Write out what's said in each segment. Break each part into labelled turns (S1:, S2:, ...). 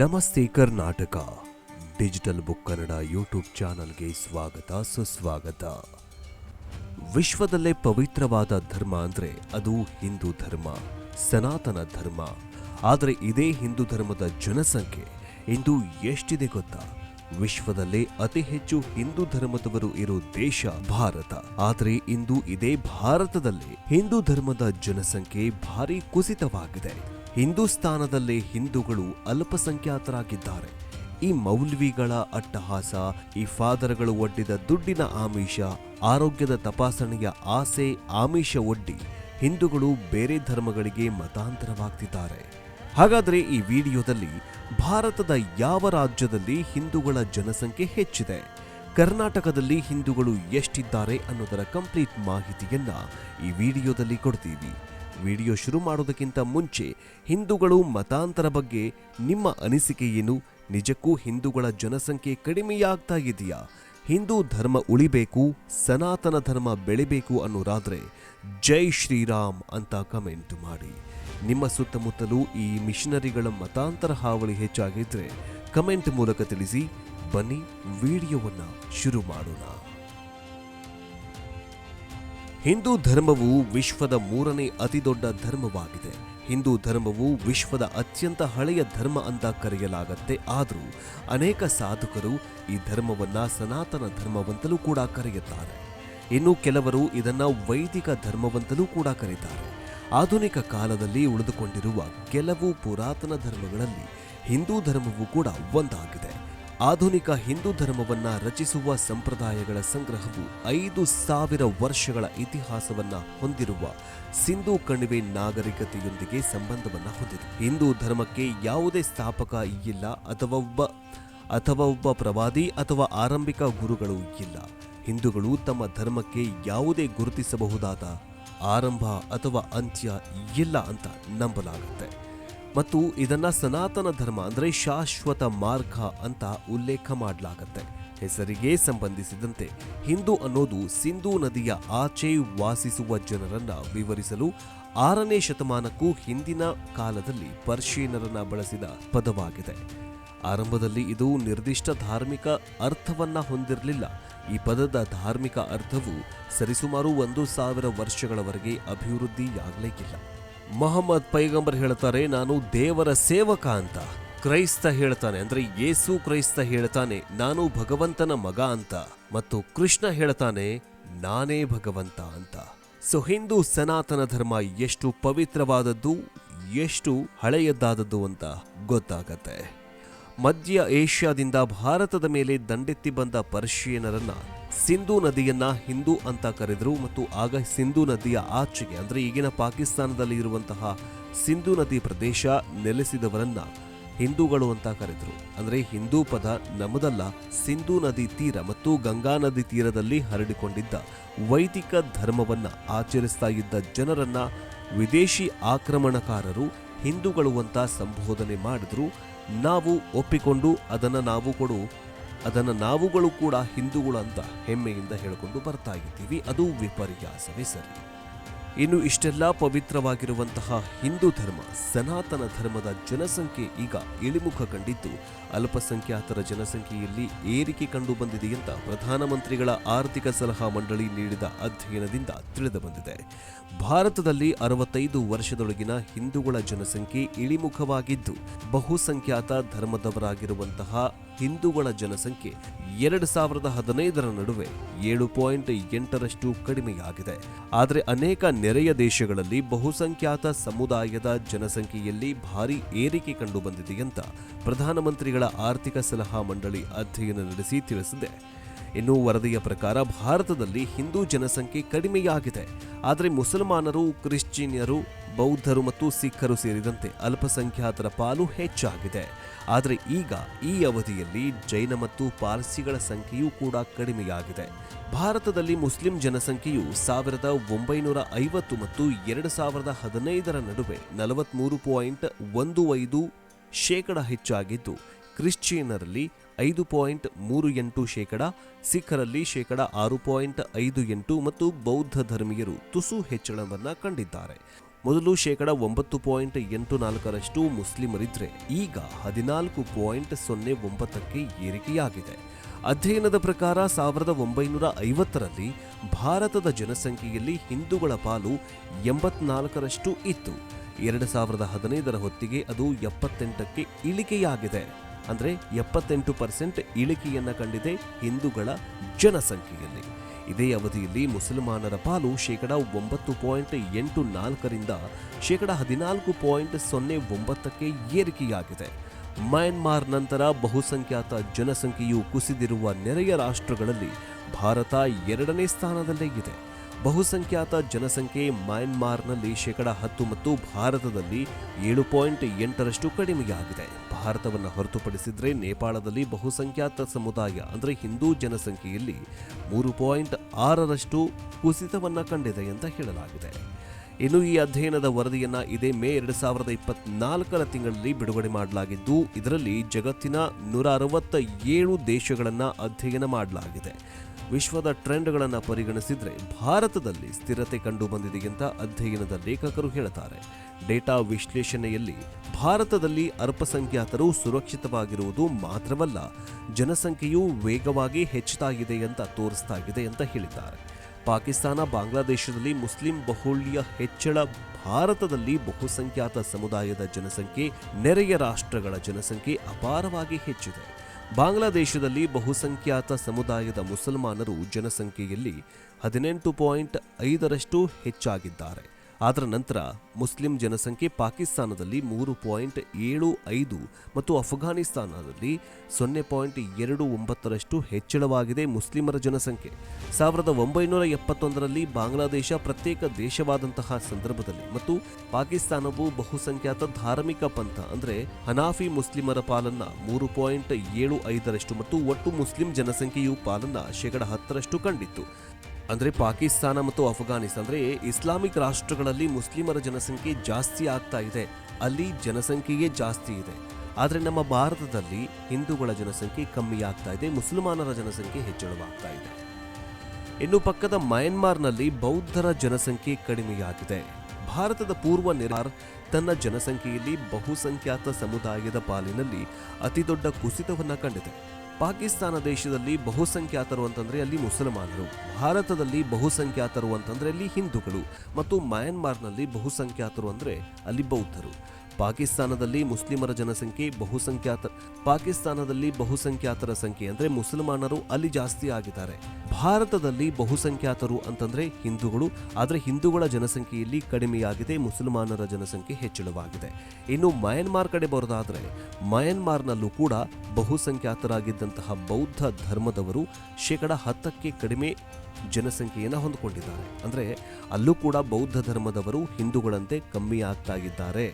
S1: ನಮಸ್ತೆ Karnataka. Digital book Kannada YouTube ಚಾನಲ್ಗೆ ಸ್ವಾಗತ, ಸುಸ್ವಾಗತ. ವಿಶ್ವದಲ್ಲೇ ಪವಿತ್ರವಾದ ಧರ್ಮ ಅಂದರೆ ಅದು ಹಿಂದೂ ಧರ್ಮ, ಸನಾತನ ಧರ್ಮ. ಆದರೆ ಇದೇ ಹಿಂದೂ ಧರ್ಮದ ಜನಸಂಖ್ಯೆ ಇಂದು ಎಷ್ಟಿದೆ ಗೊತ್ತಾ? ವಿಶ್ವದಲ್ಲೇ ಅತಿ ಹೆಚ್ಚು ಹಿಂದೂ ಧರ್ಮದವರು ಇರೋ ದೇಶ ಭಾರತ. ಆದರೆ ಇಂದು ಇದೇ ಭಾರತದಲ್ಲಿ ಹಿಂದೂ ಧರ್ಮದ ಜನಸಂಖ್ಯೆ ಭಾರಿ ಕುಸಿತವಾಗಿದೆ. ಹಿಂದೂಸ್ತಾನದಲ್ಲೇ ಹಿಂದೂಗಳು ಅಲ್ಪಸಂಖ್ಯಾತರಾಗಿದ್ದಾರೆ. ಈ ಮೌಲ್ವಿಗಳ ಅಟ್ಟಹಾಸ, ಈ ಫಾದರ್ಗಳು ಒಡ್ಡಿದ ದುಡ್ಡಿನ ಆಮಿಷ, ಆರೋಗ್ಯದ ತಪಾಸಣೆಯ ಆಸೆ ಆಮಿಷ ಒಡ್ಡಿ ಹಿಂದೂಗಳು ಬೇರೆ ಧರ್ಮಗಳಿಗೆ ಮತಾಂತರವಾಗ್ತಿದ್ದಾರೆ. ಹಾಗಾದ್ರೆ ಈ ವಿಡಿಯೋದಲ್ಲಿ ಭಾರತದ ಯಾವ ರಾಜ್ಯದಲ್ಲಿ ಹಿಂದೂಗಳ ಜನಸಂಖ್ಯೆ ಹೆಚ್ಚಿದೆ? ಕರ್ನಾಟಕದಲ್ಲಿ ಹಿಂದೂಗಳು ಎಷ್ಟಿದ್ದಾರೆ ಅನ್ನೋದರ ಕಂಪ್ಲೀಟ್ ಮಾಹಿತಿಯನ್ನ ಈ ವಿಡಿಯೋದಲ್ಲಿ ಕೊಡ್ತೀವಿ. ವಿಡಿಯೋ ಶುರು ಮಾಡೋದಕ್ಕಿಂತ ಮುಂಚೆ ಹಿಂದೂಗಳು ಮತಾಂತರ ಬಗ್ಗೆ ನಿಮ್ಮ ಅನಿಸಿಕೆ ಏನು? ನಿಜಕ್ಕೂ ಹಿಂದೂಗಳ ಜನಸಂಖ್ಯೆ ಕಡಿಮೆಯಾಗ್ತಾ ಇದೆಯಾ? ಹಿಂದೂ ಧರ್ಮ ಉಳಿಬೇಕು, ಸನಾತನ ಧರ್ಮ ಬೆಳಿಬೇಕು ಅನ್ನೋರಾದರೆ ಜೈ ಶ್ರೀರಾಮ್ ಅಂತ ಕಮೆಂಟ್ ಮಾಡಿ. ನಿಮ್ಮ ಸುತ್ತಮುತ್ತಲೂ ಈ ಮಿಷನರಿಗಳ ಮತಾಂತರ ಹಾವಳಿ ಹೆಚ್ಚಾಗಿದ್ರೆ ಕಮೆಂಟ್ ಮೂಲಕ ತಿಳಿಸಿ, ಬನ್ನಿ ವಿಡಿಯೋವನ್ನು ಶುರು ಮಾಡೋಣ. ಹಿಂದೂ ಧರ್ಮವು ವಿಶ್ವದ ಮೂರನೇ ಅತಿದೊಡ್ಡ ಧರ್ಮವಾಗಿದೆ. ಹಿಂದೂ ಧರ್ಮವು ವಿಶ್ವದ ಅತ್ಯಂತ ಹಳೆಯ ಧರ್ಮ ಅಂತ ಕರೆಯಲಾಗತ್ತೆ. ಆದರೂ ಅನೇಕ ಸಾಧಕರು ಈ ಧರ್ಮವನ್ನ ಸನಾತನ ಧರ್ಮವಂತಲೂ ಕೂಡ ಕರೆಯುತ್ತಾರೆ. ಇನ್ನು ಕೆಲವರು ಇದನ್ನು ವೈದಿಕ ಧರ್ಮವಂತಲೂ ಕೂಡ ಕರೀತಾರೆ. ಆಧುನಿಕ ಕಾಲದಲ್ಲಿ ಉಳಿದುಕೊಂಡಿರುವ ಕೆಲವು ಪುರಾತನ ಧರ್ಮಗಳಲ್ಲಿ ಹಿಂದೂ ಧರ್ಮವು ಕೂಡ ಒಂದಾಗಿದೆ. ಆಧುನಿಕ ಹಿಂದೂ ಧರ್ಮವನ್ನ ರಚಿಸುವ ಸಂಪ್ರದಾಯಗಳ ಸಂಗ್ರಹವು ಐದು ಸಾವಿರ ವರ್ಷಗಳ ಇತಿಹಾಸವನ್ನ ಹೊಂದಿರುವ ಸಿಂಧೂ ಕಣಿವೆ ನಾಗರಿಕತೆಯೊಂದಿಗೆ ಸಂಬಂಧವನ್ನ ಹೊಂದಿದೆ. ಹಿಂದೂ ಧರ್ಮಕ್ಕೆ ಯಾವುದೇ ಸ್ಥಾಪಕ ಇಲ್ಲ ಅಥವಾ ಒಬ್ಬ ಅಥವಾ ಒಬ್ಬ ಪ್ರವಾದಿ ಅಥವಾ ಆರಂಭಿಕ ಗುರುಗಳು ಇಲ್ಲ. ಹಿಂದೂಗಳು ತಮ್ಮ ಧರ್ಮಕ್ಕೆ ಯಾವುದೇ ಗುರುತಿಸಬಹುದಾದ ಆರಂಭ ಅಥವಾ ಅಂತ್ಯ ಇಲ್ಲ ಅಂತ ನಂಬಲಾಗುತ್ತೆ. ಮತ್ತು ಇದನ್ನ ಸನಾತನ ಧರ್ಮ ಅಂದರೆ ಶಾಶ್ವತ ಮಾರ್ಗ ಅಂತ ಉಲ್ಲೇಖ ಮಾಡಲಾಗತ್ತೆ. ಹೆಸರಿಗೆ ಸಂಬಂಧಿಸಿದಂತೆ ಹಿಂದೂ ಅನ್ನೋದು ಸಿಂಧೂ ನದಿಯ ಆಚೆ ವಾಸಿಸುವ ಜನರನ್ನ ವಿವರಿಸಲು ಆರನೇ ಶತಮಾನಕ್ಕೂ ಹಿಂದಿನ ಕಾಲದಲ್ಲಿ ಪರ್ಷಿಯನರನ್ನ ಬಳಸಿದ ಪದವಾಗಿದೆ. ಆರಂಭದಲ್ಲಿ ಇದು ನಿರ್ದಿಷ್ಟ ಧಾರ್ಮಿಕ ಅರ್ಥವನ್ನ ಹೊಂದಿರಲಿಲ್ಲ. ಈ ಪದದ ಧಾರ್ಮಿಕ ಅರ್ಥವು ಸರಿಸುಮಾರು ಒಂದು ಸಾವಿರ ವರ್ಷಗಳವರೆಗೆ ಅಭಿವೃದ್ಧಿಯಾಗಲೇಕಿಲ್ಲ ಮೊಹಮ್ಮದ್ ಪೈಗಂಬರ್ ಹೇಳ್ತಾರೆ, ನಾನು ದೇವರ ಸೇವಕ ಅಂತ. ಕ್ರೈಸ್ತ ಹೇಳ್ತಾನೆ, ಅಂದ್ರೆ ಯೇಸು ಕ್ರೈಸ್ತ ಹೇಳ್ತಾನೆ, ನಾನು ಭಗವಂತನ ಮಗ ಅಂತ. ಮತ್ತು ಕೃಷ್ಣ ಹೇಳ್ತಾನೆ, ನಾನೇ ಭಗವಂತ ಅಂತ. ಸೊ ಹಿಂದೂ ಸನಾತನ ಧರ್ಮ ಎಷ್ಟು ಪವಿತ್ರವಾದದ್ದು, ಎಷ್ಟು ಹಳೆಯದ್ದಾದದ್ದು ಅಂತ ಗೊತ್ತಾಗತ್ತೆ. ಮಧ್ಯ ಏಷ್ಯಾದಿಂದ ಭಾರತದ ಮೇಲೆ ದಂಡೆತ್ತಿ ಬಂದ ಪರ್ಷಿಯನರನ್ನ ಸಿಂಧೂ ನದಿಯನ್ನ ಹಿಂದೂ ಅಂತ ಕರೆದರು ಮತ್ತು ಆಗ ಸಿಂಧೂ ನದಿಯ ಆಚೆಗೆ, ಅಂದರೆ ಈಗಿನ ಪಾಕಿಸ್ತಾನದಲ್ಲಿ ಇರುವಂತಹ ಸಿಂಧೂ ನದಿ ಪ್ರದೇಶ ನೆಲೆಸಿದವರನ್ನ ಹಿಂದೂಗಳು ಅಂತ ಕರೆದ್ರು. ಅಂದರೆ ಹಿಂದೂ ಪದ ನಮ್ಮದಲ್ಲ, ಸಿಂಧೂ ನದಿ ತೀರ ಮತ್ತು ಗಂಗಾ ನದಿ ತೀರದಲ್ಲಿ ಹರಡಿಕೊಂಡಿದ್ದ ವೈದಿಕ ಧರ್ಮವನ್ನು ಆಚರಿಸ್ತಾ ಇದ್ದ ಜನರನ್ನ ವಿದೇಶಿ ಆಕ್ರಮಣಕಾರರು ಹಿಂದೂಗಳು ಅಂತ ಸಂಬೋಧನೆ ಮಾಡಿದ್ರು. ನಾವು ಒಪ್ಪಿಕೊಂಡು ಅದನ್ನು ನಾವು ಕೊಡು ಅದನ್ನು ನಾವುಗಳು ಕೂಡ ಹಿಂದೂಗಳು ಅಂತ ಹೆಮ್ಮೆಯಿಂದ ಹೇಳಿಕೊಂಡು ಬರ್ತಾ ಇದ್ದೀವಿ. ಅದು ವಿಪರ್ಯಾಸವೇ ಸರಿ. ಇನ್ನು ಇಷ್ಟೆಲ್ಲ ಪವಿತ್ರವಾಗಿರುವಂತಹ ಹಿಂದೂ ಧರ್ಮ, ಸನಾತನ ಧರ್ಮದ ಜನಸಂಖ್ಯೆ ಈಗ ಇಳಿಮುಖ ಕಂಡಿದ್ದು, ಅಲ್ಪಸಂಖ್ಯಾತರ ಜನಸಂಖ್ಯೆಯಲ್ಲಿ ಏರಿಕೆ ಕಂಡು ಬಂದಿದೆ ಅಂತ ಪ್ರಧಾನಮಂತ್ರಿಗಳ ಆರ್ಥಿಕ ಸಲಹಾ ಮಂಡಳಿ ನೀಡಿದ ಅಧ್ಯಯನದಿಂದ ತಿಳಿದು ಬಂದಿದೆ. ಭಾರತದಲ್ಲಿ ಅರವತ್ತೈದು ವರ್ಷದೊಳಗಿನ ಹಿಂದೂಗಳ ಜನಸಂಖ್ಯೆ ಇಳಿಮುಖವಾಗಿದ್ದು, ಬಹುಸಂಖ್ಯಾತ ಧರ್ಮದವರಾಗಿರುವಂತಹ ಹಿಂದೂಗಳ ಜನಸಂಖ್ಯೆ ಎರಡು ಸಾವಿರದ ಹದಿನೈದರ ನಡುವೆ ಏಳು ಪಾಯಿಂಟ್ ಎಂಟರಷ್ಟು ಕಡಿಮೆಯಾಗಿದೆ. ಆದರೆ ಅನೇಕ ನೆರೆಯ ದೇಶಗಳಲ್ಲಿ ಬಹುಸಂಖ್ಯಾತ ಸಮುದಾಯದ ಜನಸಂಖ್ಯೆಯಲ್ಲಿ ಭಾರಿ ಏರಿಕೆ ಕಂಡುಬಂದಿದೆ ಅಂತ ಪ್ರಧಾನಮಂತ್ರಿಗಳ ಆರ್ಥಿಕ ಸಲಹಾ ಮಂಡಳಿ ಅಧ್ಯಯನ ನಡೆಸಿ ತಿಳಿಸಿದೆ. ಇನ್ನು ವರದಿಯ ಪ್ರಕಾರ ಭಾರತದಲ್ಲಿ ಹಿಂದೂ ಜನಸಂಖ್ಯೆ ಕಡಿಮೆಯಾಗಿದೆ. ಆದರೆ ಮುಸಲ್ಮಾನರು ಕ್ರಿಶ್ಚಿಯನ್ನರು ಬೌದ್ಧರು ಮತ್ತು ಸಿಖ್ಖರು ಸೇರಿದಂತೆ ಅಲ್ಪಸಂಖ್ಯಾತರ ಪಾಲು ಹೆಚ್ಚಾಗಿದೆ. ಆದರೆ ಈಗ ಈ ಅವಧಿಯಲ್ಲಿ ಜೈನ ಮತ್ತು ಪಾರ್ಸಿಗಳ ಸಂಖ್ಯೆಯೂ ಕೂಡ ಕಡಿಮೆಯಾಗಿದೆ. ಭಾರತದಲ್ಲಿ ಮುಸ್ಲಿಂ ಜನಸಂಖ್ಯೆಯು ಸಾವಿರದ ಒಂಬೈನೂರ ಐವತ್ತು ಮತ್ತು ಎರಡು ಸಾವಿರದ ಹದಿನೈದರ ನಡುವೆ ನಲವತ್ತ್ಮೂರು ಪಾಯಿಂಟ್ ಒಂದು ಐದು ಶೇಕಡ ಹೆಚ್ಚಾಗಿದ್ದು ಕ್ರಿಶ್ಚಿಯನ್ನರಲ್ಲಿ ಐದು ಪಾಯಿಂಟ್ ಮೂರು ಎಂಟು ಶೇಕಡ, ಸಿಖ್ಖರಲ್ಲಿ ಶೇಕಡ ಆರು ಪಾಯಿಂಟ್ ಐದು ಎಂಟು ಮತ್ತು ಬೌದ್ಧ ಧರ್ಮೀಯರು ತುಸು ಹೆಚ್ಚಳವನ್ನು ಕಂಡಿದ್ದಾರೆ. ಮೊದಲು ಶೇಕಡ ಒಂಬತ್ತು ಪಾಯಿಂಟ್ ಎಂಟು ನಾಲ್ಕರಷ್ಟು ಮುಸ್ಲಿಮರಿದ್ರೆ ಈಗ ಹದಿನಾಲ್ಕು ಪಾಯಿಂಟ್ ಸೊನ್ನೆ ಒಂಬತ್ತಕ್ಕೆ ಏರಿಕೆಯಾಗಿದೆ. ಅಧ್ಯಯನದ ಪ್ರಕಾರ ಸಾವಿರದ ಒಂಬೈನೂರ ಐವತ್ತರಲ್ಲಿ ಭಾರತದ ಜನಸಂಖ್ಯೆಯಲ್ಲಿ ಹಿಂದೂಗಳ ಪಾಲು ಎಂಬತ್ನಾಲ್ಕರಷ್ಟು ಇತ್ತು. ಎರಡು ಸಾವಿರದ ಹದಿನೈದರ ಹೊತ್ತಿಗೆ ಅದು ಎಪ್ಪತ್ತೆಂಟಕ್ಕೆ ಇಳಿಕೆಯಾಗಿದೆ. ಅಂದರೆ ಎಪ್ಪತ್ತೆಂಟು ಪರ್ಸೆಂಟ್ ಇಳಿಕೆಯನ್ನು ಕಂಡಿದೆ ಹಿಂದೂಗಳ ಜನಸಂಖ್ಯೆಯಲ್ಲಿ. ಇದೇ ಅವಧಿಯಲ್ಲಿ ಮುಸಲ್ಮಾನರ ಪಾಲು ಶೇಕಡ ಒಂಬತ್ತು ಪಾಯಿಂಟ್ ಎಂಟು ನಾಲ್ಕರಿಂದ ಶೇಕಡ ಹದಿನಾಲ್ಕು ಪಾಯಿಂಟ್ ಸೊನ್ನೆ ಒಂಬತ್ತಕ್ಕೆ ಏರಿಕೆಯಾಗಿದೆ. ಮ್ಯಾನ್ಮಾರ್ ನಂತರ ಬಹುಸಂಖ್ಯಾತ ಜನಸಂಖ್ಯೆಯು ಕುಸಿದಿರುವ ನೆರೆಯ ರಾಷ್ಟ್ರಗಳಲ್ಲಿ ಭಾರತ ಎರಡನೇ ಸ್ಥಾನದಲ್ಲೇ ಇದೆ. ಬಹುಸಂಖ್ಯಾತ ಜನಸಂಖ್ಯೆ ಮ್ಯಾನ್ಮಾರ್ನಲ್ಲಿ ಶೇಕಡ ಹತ್ತು ಮತ್ತು ಭಾರತದಲ್ಲಿ ಏಳು ಪಾಯಿಂಟ್ ಎಂಟರಷ್ಟು ಕಡಿಮೆಯಾಗಿದೆ. ಭಾರತವನ್ನು ಹೊರತುಪಡಿಸಿದರೆ ನೇಪಾಳದಲ್ಲಿ ಬಹುಸಂಖ್ಯಾತ ಸಮುದಾಯ, ಅಂದರೆ ಹಿಂದೂ ಜನಸಂಖ್ಯೆಯಲ್ಲಿ ಮೂರು ಪಾಯಿಂಟ್ ಆರರಷ್ಟು ಕುಸಿತವನ್ನು ಕಂಡಿದೆ ಅಂತ ಹೇಳಲಾಗಿದೆ. ಇನ್ನು ಈ ಅಧ್ಯಯನದ ವರದಿಯನ್ನು ಇದೇ ಮೇ ಎರಡು ಸಾವಿರದ ಇಪ್ಪತ್ನಾಲ್ಕರ ತಿಂಗಳಲ್ಲಿ ಬಿಡುಗಡೆ ಮಾಡಲಾಗಿದ್ದು, ಇದರಲ್ಲಿ ಜಗತ್ತಿನ ನೂರ ಅರವತ್ತ ಏಳು ದೇಶಗಳನ್ನು ಅಧ್ಯಯನ ಮಾಡಲಾಗಿದೆ. ವಿಶ್ವದ ಟ್ರೆಂಡ್ಗಳನ್ನು ಪರಿಗಣಿಸಿದರೆ ಭಾರತದಲ್ಲಿ ಸ್ಥಿರತೆ ಕಂಡು ಬಂದಿದೆ ಅಂತ ಅಧ್ಯಯನದ ಲೇಖಕರು ಹೇಳುತ್ತಾರೆ ಡೇಟಾ ವಿಶ್ಲೇಷಣೆಯಲ್ಲಿ ಭಾರತದಲ್ಲಿ ಅಲ್ಪಸಂಖ್ಯಾತರು ಸುರಕ್ಷಿತವಾಗಿರುವುದು ಮಾತ್ರವಲ್ಲ, ಜನಸಂಖ್ಯೆಯು ವೇಗವಾಗಿ ಹೆಚ್ಚುತ್ತಾ ಇದೆ ಅಂತ ತೋರಿಸ್ತಾ ಇದೆ ಅಂತ ಹೇಳಿದ್ದಾರೆ. ಪಾಕಿಸ್ತಾನ ಬಾಂಗ್ಲಾದೇಶದಲ್ಲಿ ಮುಸ್ಲಿಂ ಬಹುಳ್ಯ ಹೆಚ್ಚಳ, ಭಾರತದಲ್ಲಿ ಬಹುಸಂಖ್ಯಾತ ಸಮುದಾಯದ ಜನಸಂಖ್ಯೆ, ನೆರೆಯ ರಾಷ್ಟ್ರಗಳ ಜನಸಂಖ್ಯೆ ಅಪಾರವಾಗಿ ಹೆಚ್ಚಿದೆ. ಬಾಂಗ್ಲಾದೇಶದಲ್ಲಿ ಬಹುಸಂಖ್ಯಾತ ಸಮುದಾಯದ ಮುಸಲ್ಮಾನರು ಜನಸಂಖ್ಯೆಯಲ್ಲಿ ಹದಿನೆಂಟು ಪಾಯಿಂಟ್ ಐದರಷ್ಟು ಹೆಚ್ಚಾಗಿದ್ದಾರೆ. ಅದರ ನಂತರ ಮುಸ್ಲಿಂ ಜನಸಂಖ್ಯೆ ಪಾಕಿಸ್ತಾನದಲ್ಲಿ ಮೂರು ಪಾಯಿಂಟ್ ಏಳು ಐದು ಮತ್ತು ಅಫ್ಘಾನಿಸ್ತಾನದಲ್ಲಿ ಸೊನ್ನೆ ಪಾಯಿಂಟ್ ಎರಡು ಒಂಬತ್ತರಷ್ಟು ಹೆಚ್ಚಳವಾಗಿದೆ ಮುಸ್ಲಿಮರ ಜನಸಂಖ್ಯೆ. ಸಾವಿರದ ಒಂಬೈನೂರ ಎಪ್ಪತ್ತೊಂದರಲ್ಲಿ ಬಾಂಗ್ಲಾದೇಶ ಪ್ರತ್ಯೇಕ ದೇಶವಾದಂತಹ ಸಂದರ್ಭದಲ್ಲಿ ಮತ್ತು ಪಾಕಿಸ್ತಾನವು ಬಹುಸಂಖ್ಯಾತ ಧಾರ್ಮಿಕ ಪಂಥ ಅಂದರೆ ಹನಾಫಿ ಮುಸ್ಲಿಮರ ಪಾಲನ್ನ ಮೂರು ಪಾಯಿಂಟ್ ಏಳು ಐದರಷ್ಟು ಮತ್ತು ಒಟ್ಟು ಮುಸ್ಲಿಂ ಜನಸಂಖ್ಯೆಯು ಪಾಲನ್ನ ಶೇಕಡ ಹತ್ತರಷ್ಟು ಕಂಡಿತ್ತು. ಅಂದ್ರೆ ಪಾಕಿಸ್ತಾನ ಮತ್ತು ಅಫ್ಘಾನಿಸ್ತಾನ ಅಂದ್ರೆ ಇಸ್ಲಾಮಿಕ್ ರಾಷ್ಟ್ರಗಳಲ್ಲಿ ಮುಸ್ಲಿಮರ ಜನಸಂಖ್ಯೆ ಜಾಸ್ತಿ ಆಗ್ತಾ ಇದೆ. ಅಲ್ಲಿ ಜನಸಂಖ್ಯೆಯೇ ಜಾಸ್ತಿ ಇದೆ. ಆದರೆ ನಮ್ಮ ಭಾರತದಲ್ಲಿ ಹಿಂದೂಗಳ ಜನಸಂಖ್ಯೆ ಕಮ್ಮಿ ಆಗ್ತಾ ಇದೆ, ಮುಸಲ್ಮಾನರ ಜನಸಂಖ್ಯೆ ಹೆಚ್ಚಳವಾಗ್ತಾ ಇದೆ. ಇನ್ನು ಪಕ್ಕದ ಮಯನ್ಮಾರ್ನಲ್ಲಿ ಬೌದ್ಧರ ಜನಸಂಖ್ಯೆ ಕಡಿಮೆಯಾಗಿದೆ. ಭಾರತದ ಪೂರ್ವ ನಿರಾರ್ ತನ್ನ ಜನಸಂಖ್ಯೆಯಲ್ಲಿ ಬಹುಸಂಖ್ಯಾತ ಸಮುದಾಯದ ಪಾಲಿನಲ್ಲಿ ಅತಿದೊಡ್ಡ ಕುಸಿತವನ್ನು ಕಂಡಿದೆ. ಪಾಕಿಸ್ತಾನ ದೇಶದಲ್ಲಿ ಬಹುಸಂಖ್ಯಾತರು ಅಂತಂದರೆ ಅಲ್ಲಿ ಮುಸಲ್ಮಾನರು, ಭಾರತದಲ್ಲಿ ಬಹುಸಂಖ್ಯಾತರು ಅಂತಂದರೆ ಅಲ್ಲಿ ಹಿಂದೂಗಳು ಮತ್ತು ಮಯನ್ಮಾರ್ನಲ್ಲಿ ಬಹುಸಂಖ್ಯಾತರು ಅಂದರೆ ಅಲ್ಲಿ ಬೌದ್ಧರು. ಪಾಕಿಸ್ತಾನದಲ್ಲಿ ಮುಸ್ಲಿಮರ ಜನಸಂಖ್ಯೆ ಬಹುಸಂಖ್ಯಾತ, ಪಾಕಿಸ್ತಾನದಲ್ಲಿ ಬಹುಸಂಖ್ಯಾತರ ಸಂಖ್ಯೆ ಅಂದರೆ ಮುಸಲ್ಮಾನರು ಅಲ್ಲಿ ಜಾಸ್ತಿ ಆಗಿದ್ದಾರೆ. ಭಾರತದಲ್ಲಿ ಬಹುಸಂಖ್ಯಾತರು ಅಂತಂದ್ರೆ ಹಿಂದೂಗಳು, ಆದರೆ ಹಿಂದೂಗಳ ಜನಸಂಖ್ಯೆಯಲ್ಲಿ ಕಡಿಮೆಯಾಗಿದೆ, ಮುಸಲ್ಮಾನರ ಜನಸಂಖ್ಯೆ ಹೆಚ್ಚಳವಾಗಿದೆ. ಇನ್ನು ಮಯನ್ಮಾರ್ ಕಡೆ ಬರೋದಾದರೆ, ಮಯನ್ಮಾರ್ನಲ್ಲೂ ಕೂಡ ಬಹುಸಂಖ್ಯಾತರಾಗಿದ್ದಂತಹ ಬೌದ್ಧ ಧರ್ಮದವರು ಶೇಕಡ ಹತ್ತಕ್ಕೆ ಕಡಿಮೆ ಜನಸಂಖ್ಯೆಯನ್ನು ಹೊಂದಿಕೊಂಡಿದ್ದಾರೆ. ಅಂದರೆ ಅಲ್ಲೂ ಕೂಡ ಬೌದ್ಧ ಧರ್ಮದವರು ಹಿಂದೂಗಳಂತೆ ಕಮ್ಮಿ ಆಗ್ತಾ ಇದ್ದಾರೆ.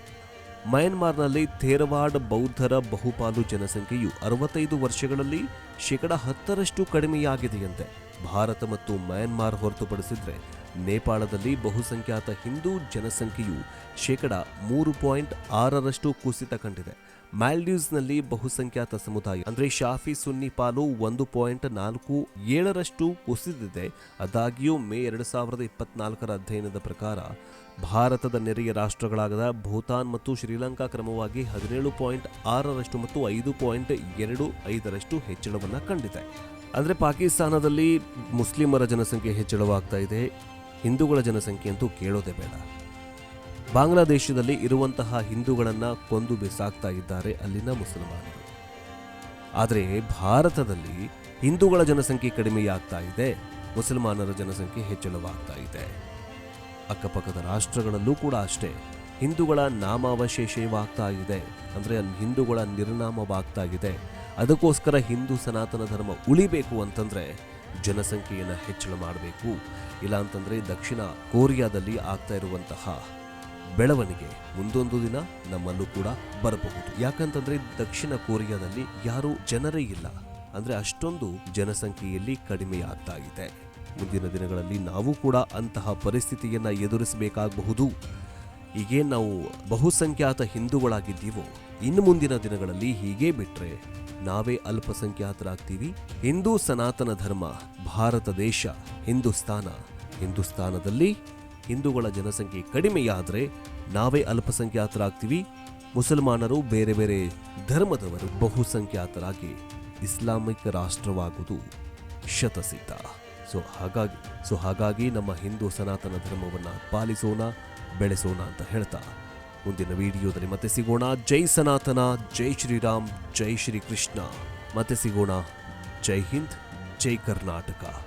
S1: ಮಯನ್ಮಾರ್ನಲ್ಲಿ ಥೇರವಾಡ್ ಬೌದ್ಧರ ಬಹುಪಾಲು ಜನಸಂಖ್ಯೆಯು ಅರವತ್ತೈದು ವರ್ಷಗಳಲ್ಲಿ ಶೇಕಡ ಹತ್ತರಷ್ಟು ಕಡಿಮೆಯಾಗಿದೆಯಂತೆ ಭಾರತ ಮತ್ತು ಮಯನ್ಮಾರ್ ಹೊರತುಪಡಿಸಿದ್ರೆ ನೇಪಾಳದಲ್ಲಿ ಬಹುಸಂಖ್ಯಾತ ಹಿಂದೂ ಜನಸಂಖ್ಯೆಯು ಶೇಕಡ ಮೂರು ಪಾಯಿಂಟ್ ಆರರಷ್ಟು ಕುಸಿತ ಕಂಡಿದೆ. ಮ್ಯಾಲ್ಡೀವ್ಸ್ನಲ್ಲಿ ಬಹುಸಂಖ್ಯಾತ ಸಮುದಾಯ ಅಂದರೆ ಶಾಫಿ ಸುನ್ನಿ ಪಾಲು ಒಂದು ಪಾಯಿಂಟ್ ನಾಲ್ಕು ಏಳರಷ್ಟು ಕುಸಿದಿದೆ. ಆದಾಗ್ಯೂ ಮೇ ಎರಡು ಸಾವಿರದ ಇಪ್ಪತ್ನಾಲ್ಕರ ಅಧ್ಯಯನದ ಪ್ರಕಾರ ಭಾರತದ ನೆರೆಯ ರಾಷ್ಟ್ರಗಳಾದ ಭೂತಾನ್ ಮತ್ತು ಶ್ರೀಲಂಕಾ ಕ್ರಮವಾಗಿ ಹದಿನೇಳು ಪಾಯಿಂಟ್ ಆರರಷ್ಟು ಮತ್ತು ಐದು ಪಾಯಿಂಟ್ ಎರಡು ಐದರಷ್ಟು ಹೆಚ್ಚಳವನ್ನು ಕಂಡಿದೆ. ಅಂದರೆ ಪಾಕಿಸ್ತಾನದಲ್ಲಿ ಮುಸ್ಲಿಮರ ಜನಸಂಖ್ಯೆ ಹೆಚ್ಚಳವಾಗ್ತಾ ಇದೆ. ಹಿಂದೂಗಳ ಜನಸಂಖ್ಯೆ ಅಂತೂ ಕೇಳೋದೇ ಬೇಡ. ಬಾಂಗ್ಲಾದೇಶದಲ್ಲಿ ಇರುವಂತಹ ಹಿಂದೂಗಳನ್ನು ಕೊಂದು ಬಿಸಾಕ್ತಾ ಇದ್ದಾರೆ ಅಲ್ಲಿನ ಮುಸಲ್ಮಾನರು. ಆದರೆ ಭಾರತದಲ್ಲಿ ಹಿಂದೂಗಳ ಜನಸಂಖ್ಯೆ ಕಡಿಮೆಯಾಗ್ತಾ ಇದೆ, ಮುಸಲ್ಮಾನರ ಜನಸಂಖ್ಯೆ ಹೆಚ್ಚಳವಾಗ್ತಾ ಇದೆ. ಅಕ್ಕಪಕ್ಕದ ರಾಷ್ಟ್ರಗಳಲ್ಲೂ ಕೂಡ ಅಷ್ಟೇ, ಹಿಂದೂಗಳ ನಾಮಾವಶೇಷವಾಗ್ತಾ ಇದೆ. ಅಂದರೆ ಹಿಂದೂಗಳ ನಿರ್ನಾಮವಾಗ್ತಾ ಇದೆ. ಅದಕ್ಕೋಸ್ಕರ ಹಿಂದೂ ಸನಾತನ ಧರ್ಮ ಉಳಿಬೇಕು ಅಂತಂದ್ರೆ ಜನಸಂಖ್ಯೆಯನ್ನು ಹೆಚ್ಚಳ ಮಾಡಬೇಕು. ಇಲ್ಲ ಅಂತಂದ್ರೆ ದಕ್ಷಿಣ ಕೊರಿಯಾದಲ್ಲಿ ಆಗ್ತಾ ಇರುವಂತಹ ಬೆಳವಣಿಗೆ ಮುಂದೊಂದು ದಿನ ನಮ್ಮಲ್ಲೂ ಕೂಡ ಬರಬಹುದು. ಯಾಕಂತಂದ್ರೆ ದಕ್ಷಿಣ ಕೊರಿಯಾದಲ್ಲಿ ಯಾರೂ ಜನರೇ ಇಲ್ಲ. ಅಂದರೆ ಅಷ್ಟೊಂದು ಜನಸಂಖ್ಯೆಯಲ್ಲಿ ಕಡಿಮೆ ಆಗ್ತಾ ಇದೆ. ಮುಂದಿನ ದಿನಗಳಲ್ಲಿ ನಾವು ಕೂಡ ಅಂತಹ ಪರಿಸ್ಥಿತಿಯನ್ನು ಎದುರಿಸಬೇಕಾಗಬಹುದು. ಈಗೇನ್ ನಾವು ಬಹುಸಂಖ್ಯಾತ ಹಿಂದೂಗಳಾಗಿದ್ದೀವೋ, ಇನ್ನು ಮುಂದಿನ ದಿನಗಳಲ್ಲಿ ಹೀಗೇ ಬಿಟ್ರೆ ನಾವೇ ಅಲ್ಪಸಂಖ್ಯಾತರಾಗ್ತೀವಿ. ಹಿಂದೂ ಸನಾತನ ಧರ್ಮ, ಭಾರತ ದೇಶ ಹಿಂದೂಸ್ತಾನ ಹಿಂದೂಸ್ತಾನದಲ್ಲಿ ಹಿಂದೂಗಳ ಜನಸಂಖ್ಯೆ ಕಡಿಮೆಯಾದರೆ ನಾವೇ ಅಲ್ಪಸಂಖ್ಯಾತರಾಗ್ತೀವಿ. ಮುಸಲ್ಮಾನರು ಬೇರೆ ಬೇರೆ ಧರ್ಮದವರು ಬಹುಸಂಖ್ಯಾತರಾಗಿ ಇಸ್ಲಾಮಿಕ್ ರಾಷ್ಟ್ರವಾಗುವುದು ಶತಸಿದ್ಧ. ಸೊ ಹಾಗಾಗಿ ಸೊ ಹಾಗಾಗಿ ನಮ್ಮ ಹಿಂದೂ ಸನಾತನ ಧರ್ಮವನ್ನು ಪಾಲಿಸೋಣ. ಬೆಳೆಸೋಣ ಅಂತ ಹೇಳ್ತಾ ಮುಂದಿನ ವಿಡಿಯೋದಲ್ಲಿ ಮತ್ತೆ ಸಿಗೋಣ. ಜೈ ಸನಾತನ, ಜೈ ಶ್ರೀರಾಮ್, ಜೈ ಶ್ರೀ ಕೃಷ್ಣ ಮತ್ತೆ ಸಿಗೋಣ. ಜೈ ಹಿಂದ್, ಜೈ ಕರ್ನಾಟಕ.